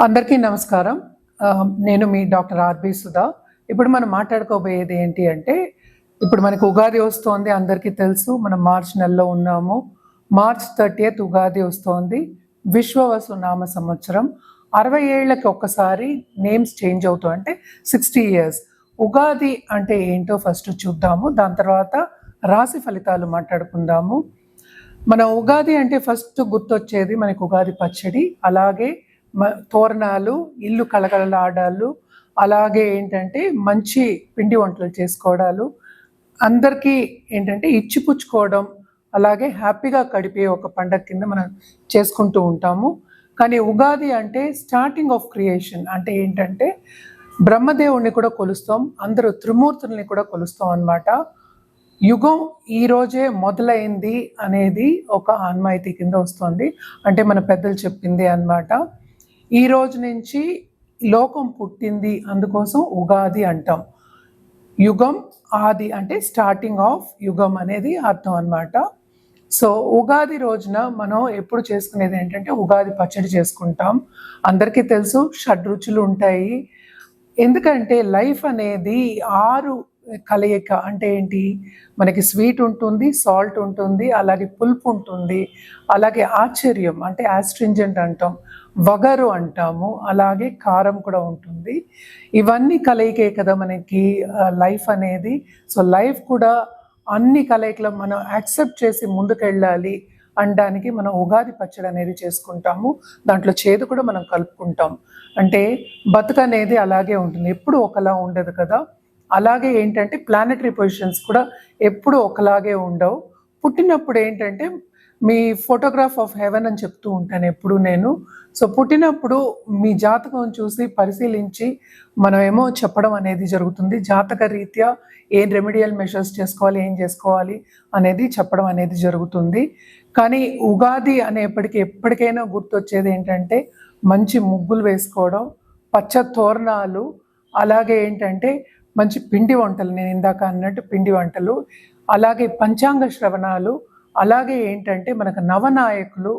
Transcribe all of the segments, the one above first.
అందరికీ నమస్కారం. నేను మీ డాక్టర్ ఆర్బి సుధా. ఇప్పుడు మనం మాట్లాడుకోబోయేది ఏంటి అంటే ఇప్పుడు మనకు ఉగాది వస్తోంది అందరికీ తెలుసు మనం మార్చ్ నెలలో ఉన్నాము. మార్చ్ థర్టీయత్ ఉగాది వస్తోంది విశ్వవసు నామ సంవత్సరం. అరవై ఏళ్ళకి ఒక్కసారి నేమ్స్ చేంజ్ అవుతూ అంటే సిక్స్టీ ఇయర్స్. ఉగాది అంటే ఏంటో ఫస్ట్ చూద్దాము దాని తర్వాత రాశి ఫలితాలు మాట్లాడుకుందాము. మన ఉగాది అంటే ఫస్ట్ గుర్తొచ్చేది మనకు ఉగాది పచ్చడి అలాగే తోరణాలు ఇల్లు కలకలలాడాలు అలాగే ఏంటంటే మంచి పిండి వంటలు చేసుకోవడాలు అందరికీ ఏంటంటే ఇచ్చిపుచ్చుకోవడం అలాగే హ్యాపీగా గడిపే ఒక పండగ కింద మనం చేసుకుంటూ ఉంటాము. కానీ ఉగాది అంటే స్టార్టింగ్ ఆఫ్ క్రియేషన్ అంటే ఏంటంటే బ్రహ్మదేవుణ్ణి కూడా కొలుస్తాం అందరూ త్రిమూర్తుల్ని కూడా కొలుస్తాం అన్నమాట. యుగం ఈరోజే మొదలైంది అనేది ఒక ఆన్మాయితీ కింద వస్తుంది. అంటే మన పెద్దలు చెప్పింది అన్నమాట. ఈ రోజు నుంచి లోకం పుట్టింది అందుకోసం ఉగాది అంటాం. యుగం ఆది అంటే స్టార్టింగ్ ఆఫ్ యుగం అనేది అర్థం అనమాట సో ఉగాది రోజున మనం ఎప్పుడు చేసుకునేది ఏంటంటే ఉగాది పచ్చడి చేసుకుంటాం. అందరికీ తెలుసు షడ్రుచులు ఉంటాయి. ఎందుకంటే లైఫ్ అనేది ఆరు కలయిక అంటే ఏంటి? మనకి స్వీట్ ఉంటుంది సాల్ట్ ఉంటుంది అలాగే పులుపు ఉంటుంది అలాగే ఆశ్చర్యం అంటే యాస్ట్రింజెంట్ అంటాం వగరు అంటాము అలాగే కారం కూడా ఉంటుంది. ఇవన్నీ కలయికే కదా మనకి లైఫ్ అనేది. సో లైఫ్ కూడా అన్ని కలయికలు మనం యాక్సెప్ట్ చేసి ముందుకెళ్ళాలి అనడానికి మనం ఉగాది పచ్చడి అనేది చేసుకుంటాము. దాంట్లో చేదు కూడా మనం కలుపుకుంటాం. అంటే బతుకనేది అలాగే ఉంటుంది. ఎప్పుడు ఒకలా ఉండదు కదా. అలాగే ఏంటంటే ప్లానటరీ పొజిషన్స్ కూడా ఎప్పుడు ఒకలాగే ఉండవు. పుట్టినప్పుడు ఏంటంటే మీ ఫోటోగ్రాఫ్ ఆఫ్ హెవెన్ అని చెప్తూ ఉంటాను ఎప్పుడు నేను. సో పుట్టినప్పుడు మీ జాతకం చూసి పరిశీలించి మనం ఏమో చెప్పడం అనేది జరుగుతుంది. జాతక రీత్యా ఏం రెమెడియల్ మెషర్స్ చేసుకోవాలి ఏం చేసుకోవాలి అనేది చెప్పడం అనేది జరుగుతుంది. కానీ ఉగాది అనేప్పటికీ ఎప్పటికైనా గుర్తొచ్చేది ఏంటంటే మంచి ముగ్గులు వేసుకోవడం పచ్చ తోరణాలు అలాగే ఏంటంటే మంచి పిండి వంటలు నేను ఇందాక అన్నట్టు పిండి వంటలు అలాగే పంచాంగ శ్రవణాలు అలాగే ఏంటంటే మనకు నవనాయకులు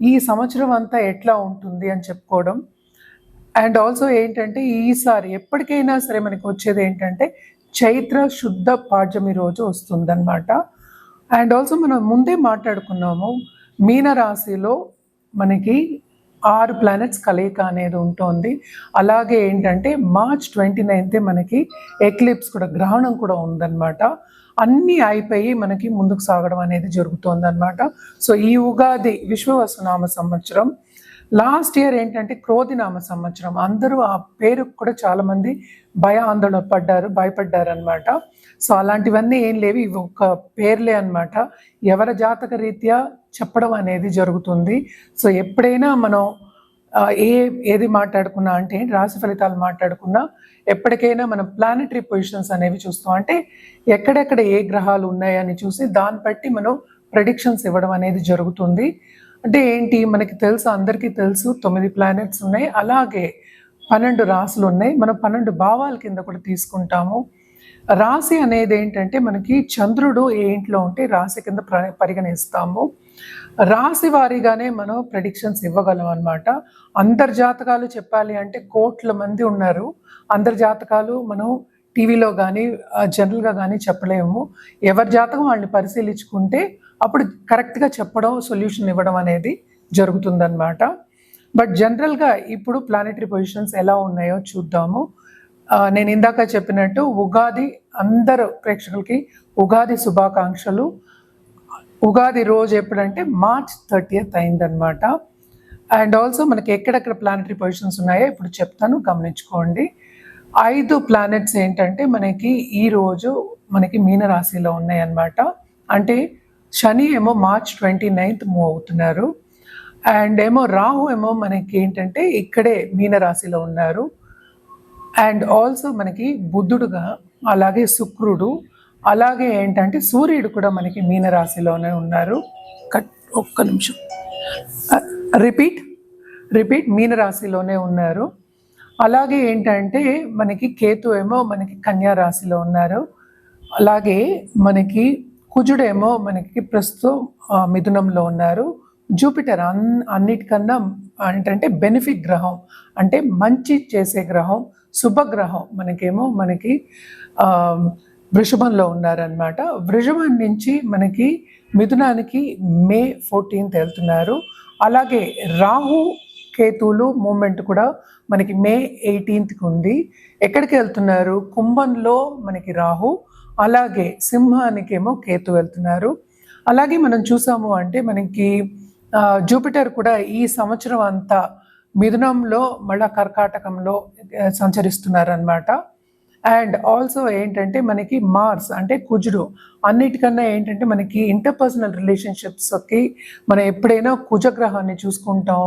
ఈ సంవత్సరం అంతా ఎట్లా ఉంటుంది అని చెప్పుకోవడం. అండ్ ఆల్సో ఏంటంటే ఈసారి ఎప్పటికైనా సరే మనకి వచ్చేది ఏంటంటే చైత్ర శుద్ధ పాడ్యమి రోజు వస్తుందన్నమాట. అండ్ ఆల్సో మనం ముందే మాట్లాడుకున్నాము మీనరాశిలో మనకి ఆరు ప్లానెట్స్ కలయిక అనేది ఉంటుంది. అలాగే ఏంటంటే మార్చ్ ట్వంటీ నైన్తే మనకి ఎక్లిప్స్ కూడా గ్రహణం కూడా ఉందన్నమాట. అన్నీ అయిపోయి మనకి ముందుకు సాగడం అనేది జరుగుతుంది అనమాట సో ఈ ఉగాది విశ్వవసునామ సంవత్సరం లాస్ట్ ఇయర్ ఏంటంటే క్రోధినామ సంవత్సరం. అందరూ ఆ పేరు కూడా చాలామంది భయ ఆందోళన పడ్డారు భయపడ్డారు అనమాట సో అలాంటివన్నీ ఏం లేవు. ఇవి ఒక పేర్లే అన్నమాట. ఎవరి జాతక రీత్యా చెప్పడం అనేది జరుగుతుంది. సో ఎప్పుడైనా మనం ఏ ఏది మాట్లాడుకున్నా అంటే రాశి ఫలితాలు మాట్లాడుకున్నా ఎప్పటికైనా మనం ప్లానటరీ పొజిషన్స్ అనేవి చూస్తాం. అంటే ఎక్కడెక్కడ ఏ గ్రహాలు ఉన్నాయని చూసి దాన్ని బట్టి మనం ప్రెడిక్షన్స్ ఇవ్వడం అనేది జరుగుతుంది. అంటే ఏంటి? మనకి తెలుసు అందరికీ తెలుసు తొమ్మిది ప్లానెట్స్ ఉన్నాయి. అలాగే పన్నెండు రాసులు ఉన్నాయి. మనం పన్నెండు భావాల కింద కూడా తీసుకుంటాము. రాశి అనేది ఏంటంటే మనకి చంద్రుడు ఏ ఇంట్లో ఉంటే రాశి కింద పరిగణిస్తాము. రాశి వారీగానే మనం ప్రెడిక్షన్స్ ఇవ్వగలం అనమాట అందరి జాతకాలు చెప్పాలి అంటే కోట్ల మంది ఉన్నారు. అందరి జాతకాలు మనం టీవీలో కానీ జనరల్గా కానీ చెప్పలేము. ఎవరి జాతకం వాళ్ళని పరిశీలించుకుంటే అప్పుడు కరెక్ట్గా చెప్పడం సొల్యూషన్ ఇవ్వడం అనేది జరుగుతుందన్నమాట. బట్ జనరల్గా ఇప్పుడు ప్లానెటరీ పొజిషన్స్ ఎలా ఉన్నాయో చూద్దాము. నేను ఇందాక చెప్పినట్టు ఉగాది అందరు ప్రేక్షకులకి ఉగాది శుభాకాంక్షలు. ఉగాది రోజు ఎప్పుడంటే మార్చ్ థర్టీయత్ అయిందనమాట అండ్ ఆల్సో మనకి ఎక్కడెక్కడ ప్లానటరీ పొజిషన్స్ ఉన్నాయో ఇప్పుడు చెప్తాను గమనించుకోండి. ఐదు ప్లానెట్స్ ఏంటంటే మనకి ఈ రోజు మనకి మీనరాశిలో ఉన్నాయన్నమాట. అంటే శని ఏమో మార్చ్ ట్వంటీ నైన్త్ మూవ్ అవుతున్నారు. అండ్ ఏమో రాహు ఏమో మనకి ఏంటంటే ఇక్కడే మీనరాశిలో ఉన్నారు. అండ్ ఆల్సో మనకి బుద్ధుడుగా అలాగే శుక్రుడు అలాగే ఏంటంటే సూర్యుడు కూడా మనకి మీనరాశిలోనే ఉన్నారు. కట్ ఒక్క నిమిషం. రిపీట్ రిపీట్ మీనరాశిలోనే ఉన్నారు. అలాగే ఏంటంటే మనకి కేతు ఏమో మనకి కన్యా రాశిలో ఉన్నారు. అలాగే మనకి కుజుడేమో మనకి ప్రస్తుతం మిథునంలో ఉన్నారు. జూపిటర్ అన్ అన్నిటికన్నా ఏంటంటే బెనిఫిట్ గ్రహం. అంటే మంచి చేసే గ్రహం శుభగ్రహం మనకేమో మనకి వృషభంలో ఉన్నారనమాట వృషభం నుంచి మనకి మిథునానికి మే ఫోర్టీన్త్ వెళ్తున్నారు. అలాగే రాహు కేతువులు మూమెంట్ కూడా మనకి మే ఎయిటీన్త్కి ఉంది. ఎక్కడికి వెళ్తున్నారు? కుంభంలో మనకి రాహు. అలాగే సింహానికేమో కేతు వెళ్తున్నారు. అలాగే మనం చూసాము అంటే మనకి జూపిటర్ కూడా ఈ సంవత్సరం అంతా మిథునంలో మళ్ళా కర్కాటకంలో సంచరిస్తున్నారనమాట అండ్ ఆల్సో ఏంటంటే మనకి మార్స్ అంటే కుజుడు. అన్నిటికన్నా ఏంటంటే మనకి ఇంటర్పర్సనల్ రిలేషన్షిప్స్కి మనం ఎప్పుడైనా కుజగ్రహాన్ని చూసుకుంటాం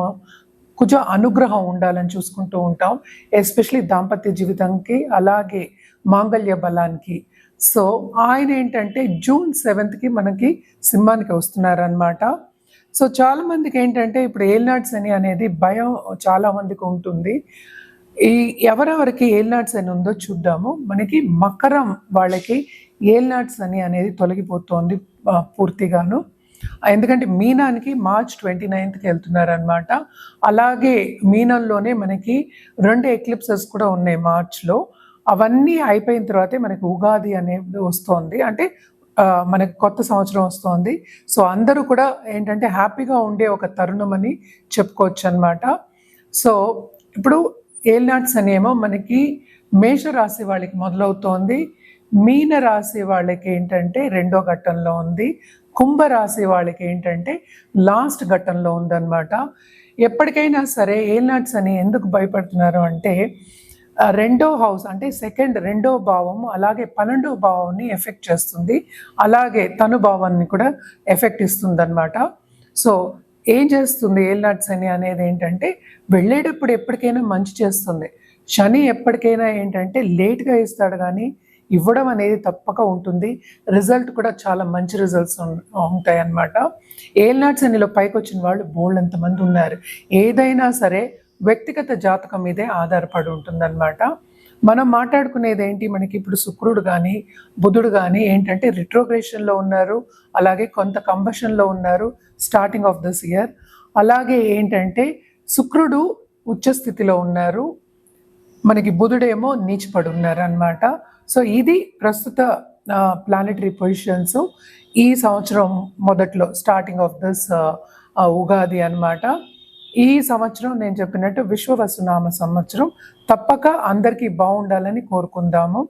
కుజ అనుగ్రహం ఉండాలని చూసుకుంటూ ఉంటాం ఎస్పెషలీ దాంపత్య జీవితంకి అలాగే మాంగళ్య బలానికి. సో ఆయన ఏంటంటే జూన్ సెవెంత్కి మనకి సింహానికి వస్తున్నారనమాట సో చాలా మందికి ఏంటంటే ఇప్పుడు ఏల్నాడ్ అని అనేది భయం చాలా మందికి ఉంటుంది. ఈ ఎవరెవరికి ఏల్నాడ్ అని ఉందో చూద్దాము. మనకి మకరం వాళ్ళకి ఏల్నాడ్ అని అనేది తొలగిపోతోంది పూర్తిగాను. ఎందుకంటే మీనానికి మార్చ్ ట్వంటీ నైన్త్కి వెళ్తున్నారనమాట అలాగే మీనంలోనే మనకి రెండు ఎక్లిప్సెస్ కూడా ఉన్నాయి మార్చ్లో. అవన్నీ అయిపోయిన తర్వాతే మనకి ఉగాది అనేది వస్తోంది. అంటే మనకు కొత్త సంవత్సరం వస్తోంది. సో అందరూ కూడా ఏంటంటే హ్యాపీగా ఉండే ఒక తరుణం అని చెప్పుకోవచ్చు అనమాట సో ఇప్పుడు ఏల్నాట్స్ అనేమో మనకి మేషరాశి వాళ్ళకి మొదలవుతోంది. మీన రాశి వాళ్ళకి ఏంటంటే రెండో ఘట్టంలో ఉంది. కుంభరాశి వాళ్ళకి ఏంటంటే లాస్ట్ ఘట్టంలో ఉందన్నమాట. ఎప్పటికైనా సరే ఏల్నాట్స్ అని ఎందుకు భయపడుతున్నారు అంటే రెండో హౌస్ అంటే సెకండ్ రెండో భావం అలాగే పన్నెండో భావాన్ని ఎఫెక్ట్ చేస్తుంది. అలాగే తను భావాన్ని కూడా ఎఫెక్ట్ ఇస్తుంది సో ఏం చేస్తుంది ఏల్నాట్స్ అని అనేది ఏంటంటే వెళ్ళేటప్పుడు ఎప్పటికైనా మంచి చేస్తుంది. శని ఎప్పటికైనా ఏంటంటే లేట్గా ఇస్తాడు కానీ ఇవ్వడం అనేది తప్పక ఉంటుంది. రిజల్ట్ కూడా చాలా మంచి రిజల్ట్స్ ఉంటాయి అన్నమాట ఏల్నాట్ అనిలో పైకి వచ్చిన వాళ్ళు బోల్డ్ ఎంతమంది ఉన్నారు. ఏదైనా సరే వ్యక్తిగత జాతకం మీదే ఆధారపడి ఉంటుందన్నమాట. మనం మాట్లాడుకునేది ఏంటి మనకి ఇప్పుడు శుక్రుడు కానీ బుధుడు కానీ ఏంటంటే రిట్రోగ్రేషన్లో ఉన్నారు. అలాగే కొంత కంబషన్లో ఉన్నారు స్టార్టింగ్ ఆఫ్ దిస్ ఇయర్ అలాగే ఏంటంటే శుక్రుడు ఉచ్చస్థితిలో ఉన్నారు. మనకి బుధుడేమో నీచిపడి ఉన్నారు అనమాట సో ఇది ప్రస్తుత ప్లానెటరీ పొజిషన్స్ ఈ సంవత్సరం మొదట్లో స్టార్టింగ్ ఆఫ్ దిస్ ఉగాది అన్నమాట. ఈ సంవత్సరం నేను చెప్పినట్టు విశ్వవసునామ సంవత్సరం. తప్పక అందరికీ బాగుండాలని కోరుకుందాము.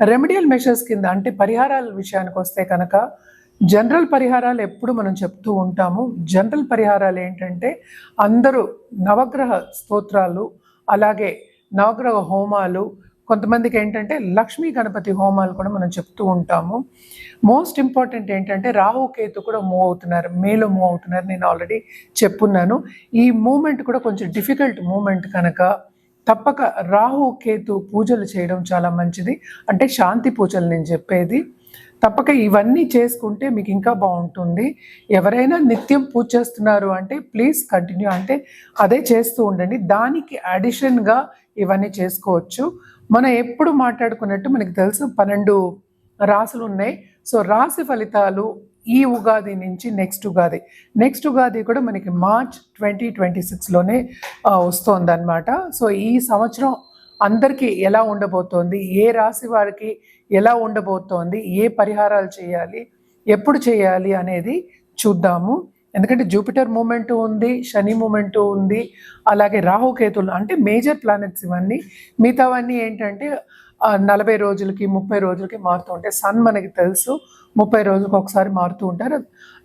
రెమెడియల్ మెషర్స్ కింద అంటే పరిహారాల విషయానికి వస్తే కనుక జనరల్ పరిహారాలు ఎప్పుడు మనం చెప్తూ ఉంటాము. జనరల్ పరిహారాలు ఏంటంటే అందరూ నవగ్రహ స్తోత్రాలు అలాగే నవగ్రహ హోమాలు కొంతమందికి ఏంటంటే లక్ష్మీ గణపతి హోమాలు కూడా మనం చెప్తూ ఉంటాము. మోస్ట్ ఇంపార్టెంట్ ఏంటంటే రాహు కేతు కూడా మూవ్ అవుతున్నారు. మేలో మూవ్ అవుతున్నారు. నేను ఆల్రెడీ చెప్పున్నాను. ఈ మూమెంట్ కూడా కొంచెం డిఫికల్ట్ మూమెంట్ కనుక తప్పక రాహు కేతు పూజలు చేయడం చాలా మంచిది. అంటే శాంతి పూజలు నేను చెప్పేది. తప్పక ఇవన్నీ చేసుకుంటే మీకు ఇంకా బాగుంటుంది. ఎవరైనా నిత్యం పూజ చేస్తున్నారు అంటే ప్లీజ్ కంటిన్యూ అంటే అదే చేస్తూ ఉండండి. దానికి అడిషన్గా ఇవన్నీ చేసుకోవచ్చు. మనం ఎప్పుడు మాట్లాడుకున్నట్టు మనకి తెలుసు పన్నెండు రాసులు ఉన్నాయి. సో రాశి ఫలితాలు ఈ ఉగాది నుంచి నెక్స్ట్ ఉగాది. నెక్స్ట్ ఉగాది కూడా మనకి మార్చ్ ట్వంటీ ట్వంటీ సిక్స్లోనే వస్తుందన్నమాట. సో ఈ సంవత్సరం అందరికీ ఎలా ఉండబోతోంది? ఏ రాశి వారికి ఎలా ఉండబోతోంది? ఏ పరిహారాలు చేయాలి? ఎప్పుడు చేయాలి అనేది చూద్దాము. ఎందుకంటే జూపిటర్ మూమెంట్ ఉంది శని మూమెంట్ ఉంది అలాగే రాహుకేతులు అంటే మేజర్ ప్లానెట్స్ ఇవన్నీ. మిగతావన్నీ ఏంటంటే నలభై రోజులకి ముప్పై రోజులకి మారుతూ ఉంటాయి. సన్ మనకి తెలుసు ముప్పై రోజులకు ఒకసారి మారుతూ ఉంటారు.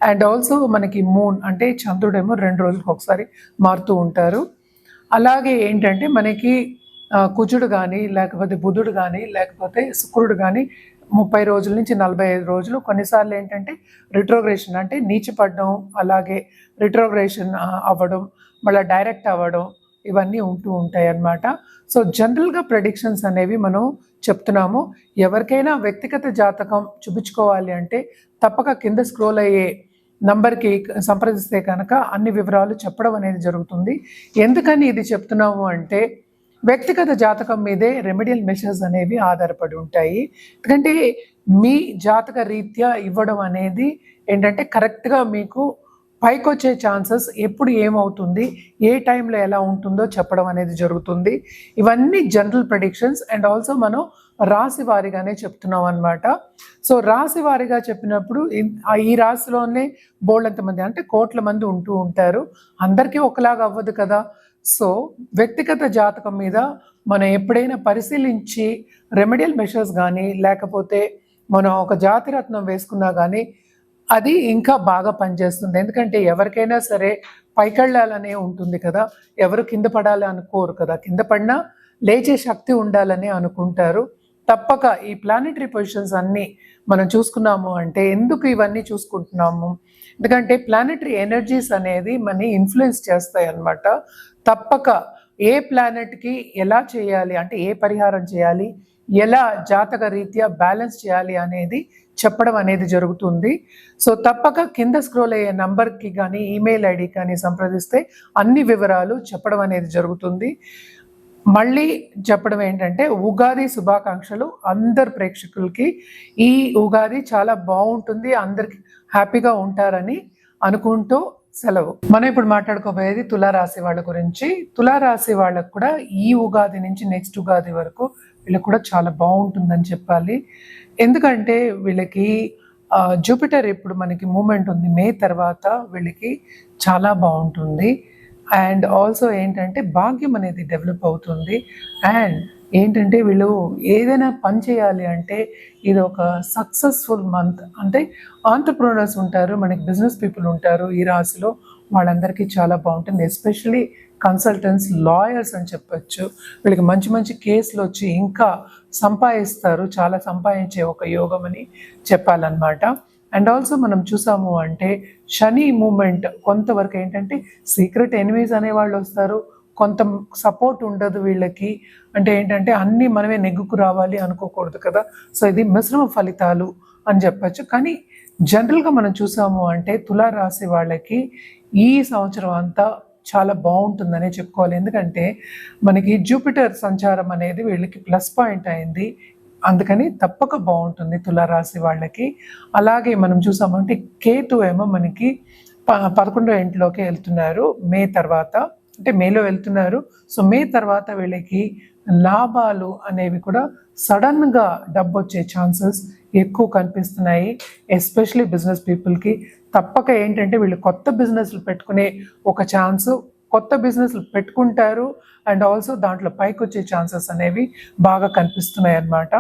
అండ్ ఆల్సో మనకి మూన్ అంటే చంద్రుడేమో రెండు రోజులకు ఒకసారి మారుతూ ఉంటారు. అలాగే ఏంటంటే మనకి కుజుడు కానీ లేకపోతే బుధుడు కానీ లేకపోతే శుక్రుడు కానీ ముప్పై రోజుల నుంచి నలభై ఐదు రోజులు. కొన్నిసార్లు ఏంటంటే రిట్రోగ్రేషన్ అంటే నీచిపడడం అలాగే రిట్రోగ్రేషన్ అవ్వడం మళ్ళీ డైరెక్ట్ అవ్వడం ఇవన్నీ ఉంటూ ఉంటాయి అన్నమాట. సో జనరల్గా ప్రెడిక్షన్స్ అనేవి మనం చెప్తున్నాము. ఎవరికైనా వ్యక్తిగత జాతకం చూపించుకోవాలి అంటే తప్పక కింద స్క్రోల్ అయ్యే నంబర్కి సంప్రదిస్తే కనుక అన్ని వివరాలు చెప్పడం అనేది జరుగుతుంది. ఎందుకని ఇది చెప్తున్నాము అంటే వ్యక్తిగత జాతకం మీదే రెమెడియల్ మెషర్స్ అనేవి ఆధారపడి ఉంటాయి. ఎందుకంటే మీ జాతక రీత్యా ఇవ్వడం అనేది ఏంటంటే కరెక్ట్గా మీకు పైకి వచ్చే ఛాన్సెస్ ఎప్పుడు ఏమవుతుంది ఏ టైంలో ఎలా ఉంటుందో చెప్పడం అనేది జరుగుతుంది. ఇవన్నీ జనరల్ ప్రెడిక్షన్స్ అండ్ ఆల్సో మనం రాశి వారిగానే చెప్తున్నాం అనమాట సో రాశి వారిగా చెప్పినప్పుడు ఈ రాశిలోనే బోల్డ్ మంది అంటే కోట్ల మంది ఉంటూ ఉంటారు. అందరికీ ఒకలాగా అవ్వదు కదా. సో వ్యక్తిగత జాతకం మీద మనం ఎప్పుడైనా పరిశీలించి రెమెడియల్ మెషర్స్ కానీ లేకపోతే మనం ఒక జాతిరత్నం వేసుకున్నా కానీ అది ఇంకా బాగా పనిచేస్తుంది. ఎందుకంటే ఎవరికైనా సరే పైకెళ్ళాలనే ఉంటుంది కదా. ఎవరు కింద పడాలి అనుకోరు కదా. కింద పడినా లేచే శక్తి ఉండాలని అనుకుంటారు. తప్పక ఈ ప్లానెటరీ పొజిషన్స్ అన్నీ మనం చూసుకున్నాము అంటే ఎందుకు ఇవన్నీ చూసుకుంటున్నాము? ఎందుకంటే ప్లానెటరీ ఎనర్జీస్ అనేది మన ఇన్ఫ్లుయెన్స్ చేస్తాయి అన్నమాట. తప్పక ఏ ప్లానెట్కి ఎలా చేయాలి అంటే ఏ పరిహారం చేయాలి ఎలా జాతక రీత్యా బ్యాలెన్స్ చేయాలి అనేది చెప్పడం అనేది జరుగుతుంది. సో తప్పక కింద స్క్రోల్ అయ్యే నంబర్కి కానీ ఈమెయిల్ ఐడి కానీ సంప్రదిస్తే అన్ని వివరాలు చెప్పడం అనేది జరుగుతుంది. మళ్ళీ చెప్పడం ఏంటంటే ఉగాది శుభాకాంక్షలు అందరు ప్రేక్షకులకి. ఈ ఉగాది చాలా బాగుంటుంది అందరికి హ్యాపీగా ఉంటారని అనుకుంటూ సెలవు. మనం ఇప్పుడు మాట్లాడుకోబోయేది తులారాశి వాళ్ళ గురించి. తులారాశి వాళ్ళకు కూడా ఈ ఉగాది నుంచి నెక్స్ట్ ఉగాది వరకు వీళ్ళకి కూడా చాలా బాగుంటుందని చెప్పాలి. ఎందుకంటే వీళ్ళకి జూపిటర్ ఇప్పుడు మనకి మూమెంట్ ఉంది. మే తర్వాత వీళ్ళకి చాలా బాగుంటుంది. అండ్ ఆల్సో ఏంటంటే భాగ్యం అనేది డెవలప్ అవుతుంది. అండ్ ఏంటంటే వీళ్ళు ఏదైనా పని చేయాలి అంటే ఇది ఒక సక్సెస్ఫుల్ మంత్. అంటే ఆంటర్ప్రినర్స్ ఉంటారు మనకి బిజినెస్ పీపుల్ ఉంటారు ఈ రాశిలో. వాళ్ళందరికీ చాలా బాగుంటుంది. ఎస్పెషలీ కన్సల్టెంట్స్ లాయర్స్ అని చెప్పొచ్చు. వీళ్ళకి మంచి మంచి కేసులు వచ్చి ఇంకా సంపాదిస్తారు. చాలా సంపాదించే ఒక యోగం అని చెప్పాలన్నమాట. అండ్ ఆల్సో మనం చూసాము అంటే శని మూమెంట్ కొంతవరకు ఏంటంటే సీక్రెట్ ఎనిమీస్ అనే వాళ్ళు వస్తారు. కొంత సపోర్ట్ ఉండదు వీళ్ళకి. అంటే ఏంటంటే అన్నీ మనమే నెగ్గుకు రావాలి అనుకోకూడదు కదా. సో ఇది మిశ్రమ ఫలితాలు అని చెప్పొచ్చు. కానీ జనరల్గా మనం చూసాము అంటే తులారాశి వాళ్ళకి ఈ సంవత్సరం అంతా చాలా బాగుంటుందనే చెప్పుకోవాలి. ఎందుకంటే మనకి జూపిటర్ సంచారం అనేది వీళ్ళకి ప్లస్ పాయింట్ అయింది. అందుకని తప్పక బాగుంటుంది తులారాశి వాళ్ళకి. అలాగే మనం చూసామంటే కేతు ఏమో మనకి ప పదకొండో ఇంట్లోకి వెళ్తున్నారు మే తర్వాత. అంటే మేలో వెళ్తున్నారు. సో మే తర్వాత వీళ్ళకి లాభాలు అనేవి కూడా సడన్గా డబ్బు వచ్చే ఛాన్సెస్ ఎక్కువ కనిపిస్తున్నాయి. ఎస్పెషలీ బిజినెస్ పీపుల్కి తప్పక ఏంటంటే వీళ్ళు కొత్త బిజినెస్లు పెట్టుకునే ఒక ఛాన్స్ కొత్త బిజినెస్లు పెట్టుకుంటారు అండ్ ఆల్సో దాంట్లో పైకి వచ్చే ఛాన్సెస్ అనేవి బాగా కనిపిస్తున్నాయి అన్నమాట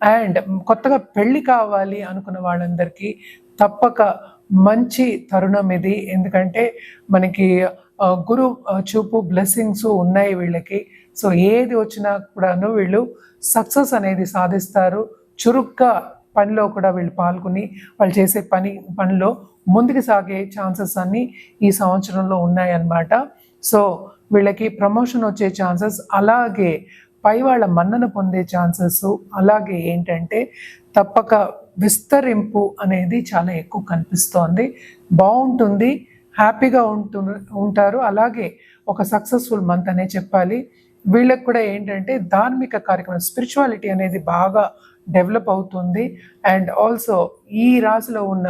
అండ్ కొత్తగా పెళ్ళి కావాలి అనుకున్న వాళ్ళందరికీ తప్పక మంచి తరుణం ఇది. ఎందుకంటే మనకి గురు చూపు బ్లెస్సింగ్స్ ఉన్నాయి వీళ్ళకి. సో ఏది వచ్చినా కూడాను వీళ్ళు సక్సెస్ అనేది సాధిస్తారు. చురుగ్గా పనిలో కూడా వీళ్ళు పాల్గొని వాళ్ళు చేసే పని పనిలో ముందుకు సాగే ఛాన్సెస్ అన్నీ ఈ సంవత్సరంలో ఉన్నాయన్నమాట. సో వీళ్ళకి ప్రమోషన్ వచ్చే ఛాన్సెస్ అలాగే పై వాళ్ళ మన్నన పొందే ఛాన్సెస్ అలాగే ఏంటంటే తప్పక విస్తరింపు అనేది చాలా ఎక్కువ కనిపిస్తోంది. బాగుంటుంది హ్యాపీగా ఉంటు ఉంటారు. అలాగే ఒక సక్సెస్ఫుల్ మంత్ అనే చెప్పాలి. వీళ్ళకి కూడా ఏంటంటే ధార్మిక కార్యక్రమం స్పిరిచువాలిటీ అనేది బాగా డెవలప్ అవుతుంది. అండ్ ఆల్సో ఈ రాశిలో ఉన్న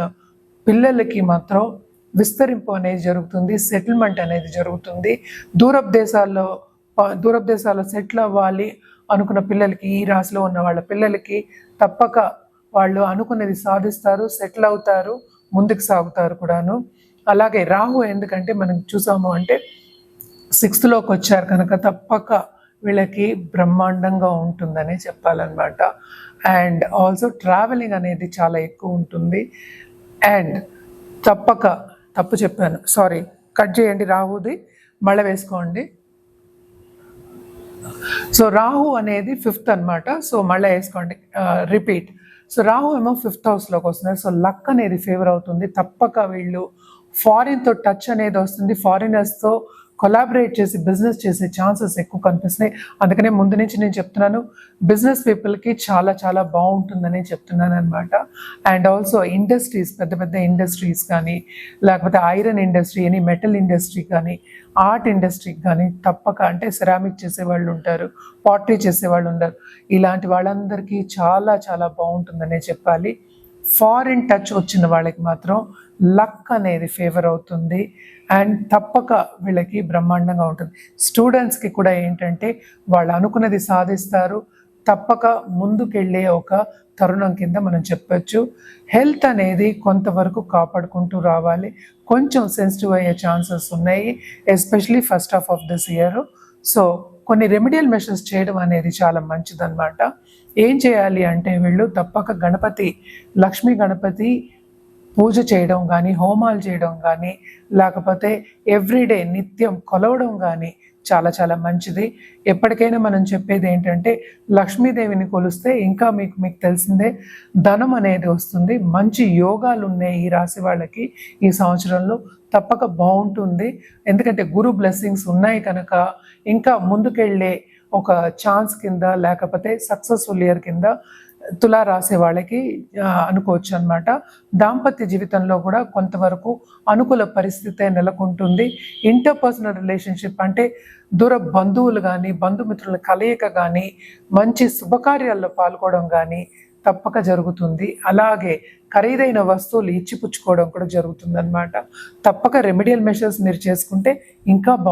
పిల్లలకి మాత్రం విస్తరింపు అనేది జరుగుతుంది సెటిల్మెంట్ అనేది జరుగుతుంది. దూరపు దేశాల్లో దూరపు దేశాల్లో సెటిల్ అవ్వాలి అనుకున్న పిల్లలకి ఈ రాశిలో ఉన్న వాళ్ళ పిల్లలకి తప్పక వాళ్ళు అనుకున్నది సాధిస్తారు సెటిల్ అవుతారు ముందుకు సాగుతారు కూడాను. అలాగే రాహు ఎందుకంటే మనం చూసాము అంటే సిక్స్త్లోకి వచ్చారు కనుక తప్పక వీళ్ళకి బ్రహ్మాండంగా ఉంటుందనే చెప్పాలన్నమాట. అండ్ ఆల్సో ట్రావెలింగ్ అనేది చాలా ఎక్కువ ఉంటుంది. అండ్ తప్పక తప్పు చెప్పాను. సారీ కట్ చేయండి రాహుది. మళ్ళీ వేసుకోండి. సో రాహు అనేది ఫిఫ్త్ అన్నమాట. సో మళ్ళీ వేసుకోండి. Uh, రిపీట్ సో రాహు ఏమో ఫిఫ్త్ హౌస్లోకి వస్తుంది. సో లక్ అనేది ఫేవర్ అవుతుంది. తప్పక వీళ్ళు ఫారిన్తో టచ్ అనేది వస్తుంది. ఫారినర్స్తో కొలాబరేట్ చేసి బిజినెస్ చేసే ఛాన్సెస్ ఎక్కువ కనిపిస్తున్నాయి. అందుకనే ముందు నుంచి నేను చెప్తున్నాను బిజినెస్ పీపుల్కి చాలా చాలా బాగుంటుందని చెప్తున్నాను అనమాట అండ్ ఆల్సో ఇండస్ట్రీస్ పెద్ద పెద్ద ఇండస్ట్రీస్ కానీ లేకపోతే ఐరన్ ఇండస్ట్రీ అని మెటల్ ఇండస్ట్రీ కానీ ఆర్ట్ ఇండస్ట్రీకి కానీ తప్పక అంటే సెరామిక్ చేసే వాళ్ళు ఉంటారు పాటరీ చేసే వాళ్ళు ఉంటారు ఇలాంటి వాళ్ళందరికీ చాలా చాలా బాగుంటుందనే చెప్పాలి. ఫారిన్ టచ్ వచ్చిన వాళ్ళకి మాత్రం లక్ అనేది ఫేవర్ అవుతుంది. అండ్ తప్పక వీళ్ళకి బ్రహ్మాండంగా ఉంటుంది. స్టూడెంట్స్కి కూడా ఏంటంటే వాళ్ళు అనుకున్నది సాధిస్తారు. తప్పక ముందుకెళ్ళే ఒక తరుణం కింద మనం చెప్పచ్చు. హెల్త్ అనేది కొంతవరకు కాపాడుకుంటూ రావాలి. కొంచెం సెన్సిటివ్ అయ్యే ఛాన్సెస్ ఉన్నాయి especially first half of this year. So కొన్ని రెమెడియల్ మెషర్స్ చేయడం అనేది చాలా మంచిదన్నమాట. ఏం చేయాలి అంటే వీళ్ళు తప్పక గణపతి లక్ష్మీ గణపతి పూజ చేయడం కానీ హోమాలు చేయడం కానీ లేకపోతే ఎవ్రీడే నిత్యం కొలవడం కానీ చాలా చాలా మంచిది. ఎప్పటికైనా మనం చెప్పేది ఏంటంటే లక్ష్మీదేవిని కొలిస్తే ఇంకా మీకు మీకు తెలిసిందే ధనం అనేది వస్తుంది. మంచి యోగాలు ఉన్నాయి ఈ రాశి వాళ్ళకి ఈ సంవత్సరంలో తప్పక బాగుంటుంది. ఎందుకంటే గురు బ్లెస్సింగ్స్ ఉన్నాయి కనుక ఇంకా ముందుకెళ్ళే ఒక ఛాన్స్ కింద లేకపోతే సక్సెస్ఫుల్ ఇయర్ కింద తులా రాసే వాళ్ళకి అనుకోవచ్చు అనమాట దాంపత్య జీవితంలో కూడా కొంతవరకు అనుకూల పరిస్థితే నెలకొంటుంది. ఇంటర్పర్సనల్ రిలేషన్షిప్ అంటే దూర బంధువులు కానీ బంధుమిత్రుల కలయిక కానీ మంచి శుభకార్యాల్లో పాల్గొనడం కానీ తప్పక జరుగుతుంది. అలాగే ఖరీదైన వస్తువులు ఇచ్చిపుచ్చుకోవడం కూడా జరుగుతుంది అనమాట తప్పక రెమెడియల్ మెషర్స్ మీరు చేసుకుంటే ఇంకా బాగుంటుంది